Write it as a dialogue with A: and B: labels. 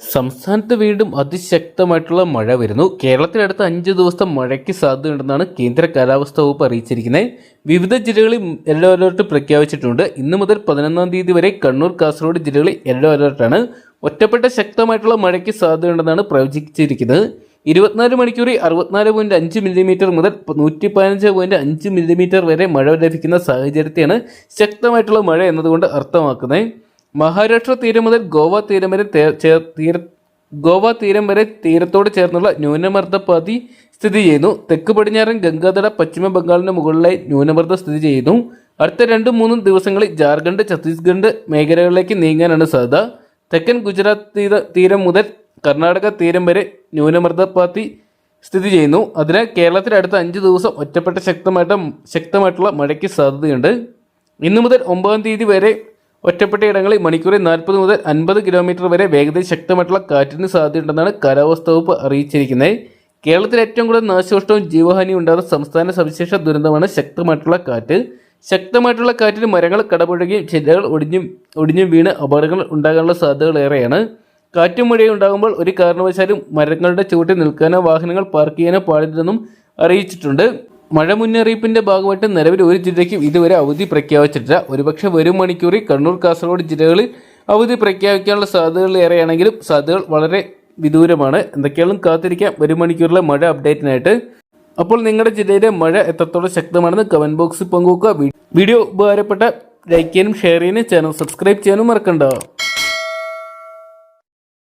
A: സംസ്ഥാനത്ത് വീണ്ടും അതിശക്തമായിട്ടുള്ള മഴ വരുന്നു. കേരളത്തിൽ അടുത്ത അഞ്ച് ദിവസം മഴയ്ക്ക് സാധ്യതയുണ്ടെന്നാണ് കേന്ദ്ര കാലാവസ്ഥാ വകുപ്പ് അറിയിച്ചിരിക്കുന്നത്. വിവിധ ജില്ലകളിൽ യെല്ലോ അലർട്ട് പ്രഖ്യാപിച്ചിട്ടുണ്ട്. ഇന്ന് മുതൽ പതിനൊന്നാം തീയതി വരെ കണ്ണൂർ കാസർഗോഡ് ജില്ലകളിൽ യെല്ലോ അലർട്ടാണ് ഒറ്റപ്പെട്ട ശക്തമായിട്ടുള്ള മഴയ്ക്ക് സാധ്യതയുണ്ടെന്നാണ് പ്രവചിച്ചിരിക്കുന്നത്. ഇരുപത്തിനാല് മണിക്കൂറിൽ അറുപത്തിനാല് പോയിന്റ് അഞ്ച് മില്ലിമീറ്റർ മുതൽ നൂറ്റി പതിനഞ്ച് പോയിന്റ് അഞ്ച് മില്ലിമീറ്റർ വരെ മഴ ലഭിക്കുന്ന സാഹചര്യത്തെയാണ് ശക്തമായിട്ടുള്ള മഴ എന്നതുകൊണ്ട് അർത്ഥമാക്കുന്നത്. മഹാരാഷ്ട്ര തീരം മുതൽ ഗോവ തീരം വരെ തീര ഗോവ തീരം വരെ തീരത്തോട് ചേർന്നുള്ള ന്യൂനമർദ്ദപാതി സ്ഥിതി ചെയ്യുന്നു. തെക്ക് പടിഞ്ഞാറൻ ഗംഗാതട പശ്ചിമ ബംഗാളിന് മുകളിലായി ന്യൂനമർദ്ദം സ്ഥിതി ചെയ്യുന്നു. അടുത്ത രണ്ടും മൂന്നും ദിവസങ്ങളിൽ ജാർഖണ്ഡ് ഛത്തീസ്ഗഡ് മേഖലകളിലേക്ക് നീങ്ങാനാണ് സാധ്യത. തെക്കൻ ഗുജറാത്ത് തീര തീരം മുതൽ കർണാടക തീരം വരെ ന്യൂനമർദ്ദപാത്തി സ്ഥിതി ചെയ്യുന്നു. അതിനാൽ കേരളത്തിൽ അടുത്ത അഞ്ച് ദിവസം ഒറ്റപ്പെട്ട ശക്തമായിട്ട് ശക്തമായിട്ടുള്ള മഴയ്ക്ക് സാധ്യതയുണ്ട്. ഇന്നു മുതൽ ഒമ്പതാം തീയതി വരെ ഒറ്റപ്പെട്ട ഇടങ്ങളിൽ മണിക്കൂറിൽ നാൽപ്പത് മുതൽ അൻപത് കിലോമീറ്റർ വരെ വേഗതയിൽ ശക്തമായിട്ടുള്ള കാറ്റിന് സാധ്യതയുണ്ടെന്നാണ് കാലാവസ്ഥാ വകുപ്പ് അറിയിച്ചിരിക്കുന്നത്. കേരളത്തിൽ ഏറ്റവും കൂടുതൽ നാശനഷ്ടവും ജീവഹാനിയും ഉണ്ടാകുന്ന സംസ്ഥാന സവിശേഷ ദുരന്തമാണ് ശക്തമായിട്ടുള്ള കാറ്റ്. ശക്തമായിട്ടുള്ള കാറ്റിന് മരങ്ങൾ കടപുഴകിയും ചില്ലകൾ ഒടിഞ്ഞും ഒടിഞ്ഞും വീണ് അപകടങ്ങൾ ഉണ്ടാകാനുള്ള സാധ്യതകൾ ഏറെയാണ്. കാറ്റും മഴയും ഉണ്ടാകുമ്പോൾ ഒരു കാരണവശാലും മരങ്ങളുടെ ചുവട്ടിൽ നിൽക്കാനോ വാഹനങ്ങൾ പാർക്ക് ചെയ്യാനോ പാടില്ലെന്നും അറിയിച്ചിട്ടുണ്ട്. മഴ മുന്നറിയിപ്പിന്റെ ഭാഗമായിട്ട് നിലവിൽ ഒരു ജില്ലയ്ക്കും ഇതുവരെ അവധി പ്രഖ്യാപിച്ചിട്ടില്ല. ഒരുപക്ഷെ വരും മണിക്കൂറിൽ കണ്ണൂർ കാസർഗോഡ് ജില്ലകളിൽ അവധി പ്രഖ്യാപിക്കാനുള്ള സാധ്യതകൾ ഏറെയാണെങ്കിലും സാധ്യതകൾ വളരെ വിദൂരമാണ്. എന്തൊക്കെയാലും കാത്തിരിക്കാം. വരും മണിക്കൂറിലെ മഴ അപ്ഡേറ്റിനായിട്ട്. അപ്പോൾ നിങ്ങളുടെ ജില്ലയിലെ മഴ എത്രത്തോളം ശക്തമാണെന്ന് കമന്റ് ബോക്സിൽ പങ്കുവെക്കുക. വീഡിയോ ഉപകാരപ്പെട്ട ലൈക്ക് ചെയ്യാനും ഷെയർ ചെയ്യാനും ചാനൽ സബ്സ്ക്രൈബ് ചെയ്യാനും മറക്കണ്ട.